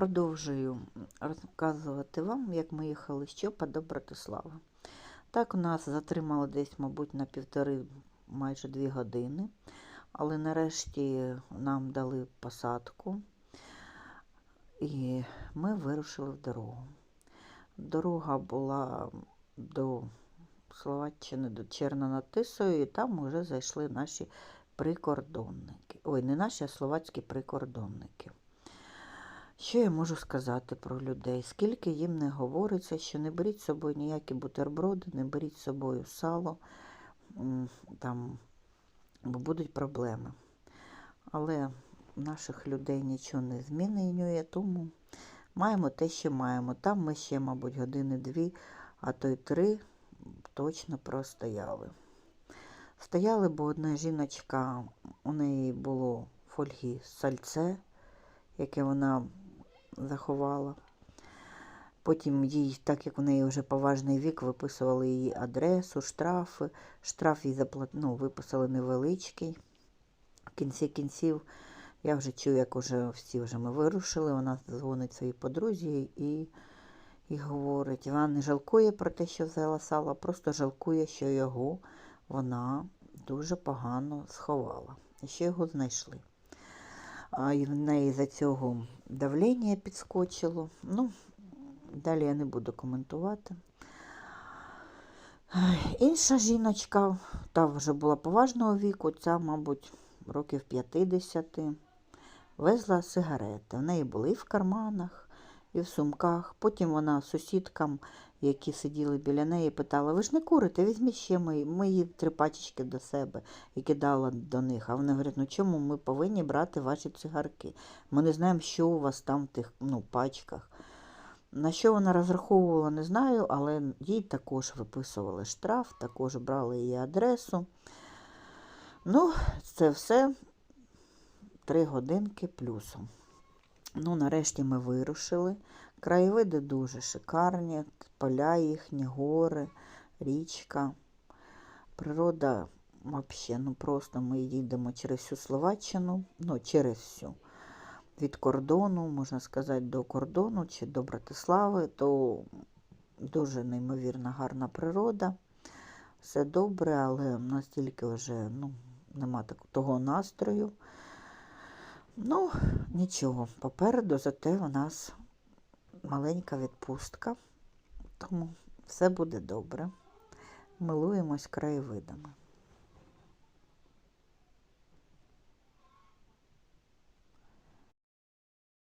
Продовжую розказувати вам, як ми їхали з Чопа до Братислави. Так, нас затримало десь, мабуть, на півтори, майже дві години. Але нарешті нам дали посадку, і ми вирушили в дорогу. Дорога була до Словаччини, до Черна над Тисою, і там вже зайшли наші прикордонники. Ой, не наші, а словацькі прикордонники. Що я можу сказати про людей? Скільки їм не говориться, що не беріть з собою ніякі бутерброди, не беріть з собою сало, там, бо будуть проблеми. Але наших людей нічого не змінює, тому маємо те, що маємо. Там ми ще, мабуть, години-дві, а то й три точно простояли. Стояли, бо одна жіночка, у неї було фольги сальце, яке вона заховала. Потім їй, так як у неї вже поважний вік, виписували її адресу, штрафи. Штраф їй заплат... ну, виписали невеличкий. В кінці кінців я вже чую, як уже всі вже ми вирушили. Вона дзвонить своїй подрузі і, і говорить, вона не жалкує про те, що взяла сало, просто жалкує, що його вона дуже погано сховала. І що його знайшли. В неї за цього давлення підскочило. Ну, далі я не буду коментувати. Інша жіночка, та вже була поважного віку, ця, мабуть, років 50, везла сигарети. В неї були і в карманах, і в сумках. Потім вона сусідкам, які сиділи біля неї, питала: ви ж не курите, візьміть ще мої, мої три пачечки до себе і кидала до них. А вони говорять, ну чому ми повинні брати ваші цигарки? Ми не знаємо, що у вас там в тих ну, пачках. На що вона розраховувала, не знаю, але їй також виписували штраф, також брали її адресу. Ну, це все три годинки плюсом. Ну, нарешті ми вирушили. Краєвиди дуже шикарні, поля їхні, гори, річка. Природа взагалі, ну просто ми їдемо через всю Словаччину, ну, через всю. Від кордону, можна сказати, до кордону чи до Братислави, то дуже неймовірна гарна природа. Все добре, але настільки вже ну, нема так, того настрою. Ну, нічого, попереду зате у нас маленька відпустка, тому все буде добре. Милуємось краєвидами.